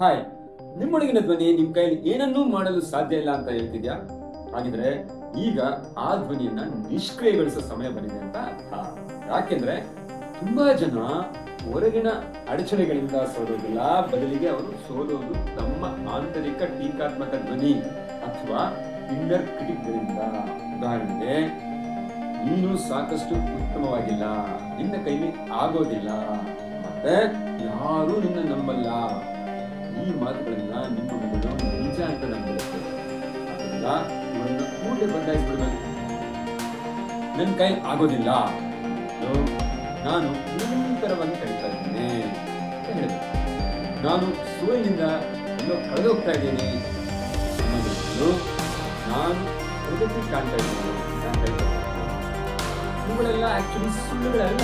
Hi. ನಿಮ್ಮೊಳಗಿನ ಧ್ವನಿ ನಿಮ್ ಕೈಯಲ್ಲಿ ಏನನ್ನೂ ಮಾಡಲು ಸಾಧ್ಯ ಇಲ್ಲ ಅಂತ ಹೇಳ್ತಿದ್ಯಾ? ಹಾಗಿದ್ರೆ ಈಗ ಆ ಧ್ವನಿಯನ್ನ ನಿಷ್ಕ್ರಿಯಗೊಳಿಸೋ ಸಮಯ ಬಂದಿದೆ ಅಂತ ಯಾಕೆಂದ್ರೆ ತುಂಬಾ ಜನ ಹೊರಗಿನ ಅಡಚಣೆಗಳಿಂದ ಸೋಲೋದಿಲ್ಲ ಬದಲಿಗೆ ಅವರು ಸೋಲೋದು ತಮ್ಮ ಆಂತರಿಕ ಟೀಕಾತ್ಮಕ ಧ್ವನಿ ಅಥವಾ ಇನ್ನರ್ ಕ್ರಿಟಿಕ್ಗಳಿಂದ ಉದಾಹರಣೆಗೆ, ನೀನು ಸಾಕಷ್ಟು ಉತ್ತಮವಾಗಿಲ್ಲ. ನಿನ್ನ ಕೈಲಿ ಆಗೋದಿಲ್ಲ. ಮತ್ತೆ ಯಾರೂ ನಿನ್ನ ನಂಬಲ್ಲ. ಮಾತುಗಳನ್ನ ನಿಮ್ಮ ಮಗಳು ನಿಜ ಅಂತ ನಂಬಿರುತ್ತೆ ಅದರಿಂದ ಇವರನ್ನ ಕೂಡಲೇ ಬದಲಾಯಿಸ್ಬಿಡ್ಬೇಕು ನನ್ನ ಕೈ ಆಗೋದಿಲ್ಲ. ನಾನು ನಿರಂತರವಾಗಿ ಕಲಿತಾ ಇದ್ದೇನೆ ನಾನು ಸೂರ್ಯನಿಂದ ಎಲ್ಲೋ ಕಳೆದೋಗ್ತಾ ಇದ್ದೀನಿ. ನಾನು ಪ್ರಗತಿ ಕಾಣ್ತಾ ಇದ್ದೀನಿ. ಇವುಗಳೆಲ್ಲ ಆಕ್ಚುಲಿ ಸುಳ್ಳುಗಳಲ್ಲ.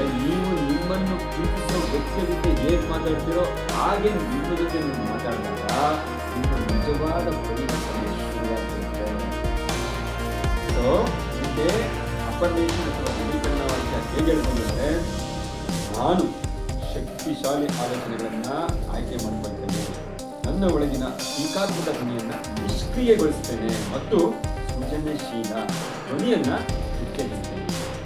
ಆದ್ರೆ ನೀವು ನಿಮ್ಮನ್ನು ಪ್ರೀತಿಸೋ ವ್ಯಕ್ತಿಯ ಜೊತೆ ಹೇಗೆ ಮಾತಾಡ್ತೀರೋ ಹಾಗೆ ನಿಮ್ಮ ಜೊತೆ ನೀವು ಮಾತಾಡಿದಾಗ ನಿಮ್ಮ ನಿಜವಾದ ಪರಿಣಾಮ ಶುರುವಾಗುತ್ತೆ ಸೊ ಇದಕ್ಕೆ ಅಪರ್ಮೇಷನ್ ಅಥವಾ ನವೀಕರಣ ಹೇಗೆ ಹೇಳ್ಕೊಂಡ್ರೆ ನಾನು ಶಕ್ತಿಶಾಲಿ ಆಲೋಚನೆಗಳನ್ನು ಆಯ್ಕೆ ಮಾಡ್ಕೊಳ್ತೇನೆ. ನನ್ನ ಒಳಗಿನ ಏಕಾತ್ಮಕ ಧ್ವನಿಯನ್ನು ನಿಷ್ಕ್ರಿಯಗೊಳಿಸ್ತೇನೆ ಮತ್ತು ಸೃಜನಶೀಲ ಧ್ವನಿಯನ್ನು ಉತ್ತೇಜಿಸ್ತೇನೆ